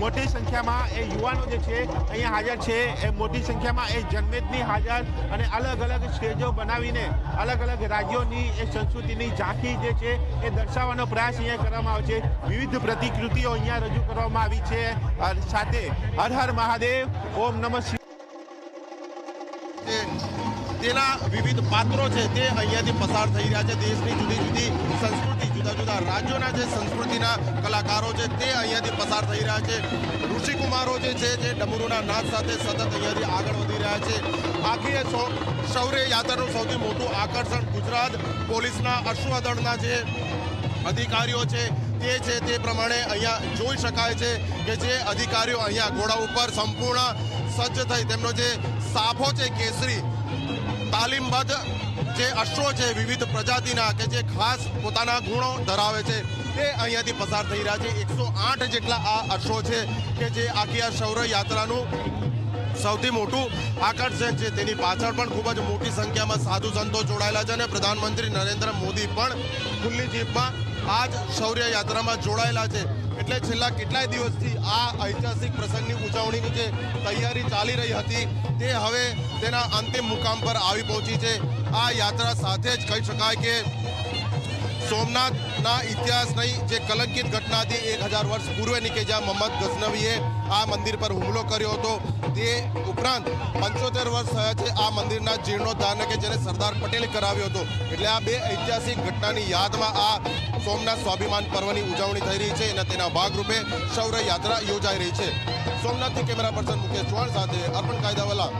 મોટી સંખ્યામાં એ યુવાનો જે છે, અહીંયા હાજર છે. એ મોટી સંખ્યામાં એ જન્મેદની હાજર અને અલગ અલગ સ્ટેજો બનાવીને અલગ અલગ રાજ્યોની એ સંસ્કૃતિની ઝાંખી જે છે, એ દર્શાવવાનો પ્રયાસ અહીંયા કરવામાં આવે છે. વિવિધ પ્રતિકૃતિઓ અહીંયા રજૂ કરવામાં આવી છે. સાથે હર હર મહાદેવ, ઓમ નમઃ તેના વિવિધ પાત્રો છે તે અહીંયાથી પસાર થઈ રહ્યા છે. દેશની જુદી જુદી સંસ્કૃતિ, જુદા જુદા રાજ્યોના જે સંસ્કૃતિના કલાકારો છે તે અહીંયાથી પસાર થઈ રહ્યા છે. ઋષિકુમારો જે છે, જે ડમરુના નાદ સાથે સતત અહીંયાથી આગળ વધી રહ્યા છે. આખી શૌર્ય યાત્રાનું સૌથી મોટું આકર્ષણ ગુજરાત પોલીસના અશ્વદળના જે અધિકારીઓ છે તે છે તે પ્રમાણે અહીંયા જોઈ શકાય છે કે જે અધિકારીઓ અહીંયા ઘોડા ઉપર સંપૂર્ણ સજ્જ થઈ. તેમનો જે સાફો છે, કેસરી, તાલીમબદ્ધ જે અશ્વો છે, વિવિધ પ્રજાતિના કે જે ખાસ પોતાના ગુણો ધરાવે છે, તે અહીંયાથી પસાર થઈ રહ્યા છે. એકસો આઠ જેટલા આ અશ્વો છે કે જે આખી આ શૌર્ય યાત્રાનું સૌથી મોટું આકર્ષણ છે. તેની પાછળ પણ ખૂબ જ મોટી સંખ્યામાં સાધુ સંતો જોડાયેલા છે અને પ્રધાનમંત્રી નરેન્દ્ર મોદી પણ ખુલ્લી જીપમાં આ જ શૌર્ય યાત્રામાં જોડાયેલા છે. એટલે છેલ્લા કેટલાય દિવસથી આ ઐતિહાસિક પ્રસંગની ઉજવણીની જે તૈયારી ચાલી રહી હતી, તે હવે તેના અંતિમ મુકામ પર આવી પહોંચી છે. આ યાત્રા સાથે જ કહી શકાય કે સોમનાથના ઇતિહાસ નહીં, જે કલંકિત ઘટના હતી એક હજાર વર્ષ પૂર્વેની કે જ્યાં મોહમ્મદ ગઝનવીએ આ મંદિર પર હુમલો કર્યો હતો. તે ઉપરાંત પંચોતેર વર્ષ થયા છે આ મંદિરના જીર્ણોદ્ધારને કે જેને સરદાર પટેલે કરાવ્યો હતો. એટલે આ બે ઐતિહાસિક ઘટનાની યાદમાં આ સોમનાથ સ્વાભિમાન પર્વની ઉજવણી થઈ રહી છે અને તેના ભાગરૂપે શૌર્ય યાત્રા યોજાઈ રહી છે. સોમનાથથી કેમેરા પર્સન મુકેશ ચૌહાણ સાથે અર્પણ કાયદાવાલા.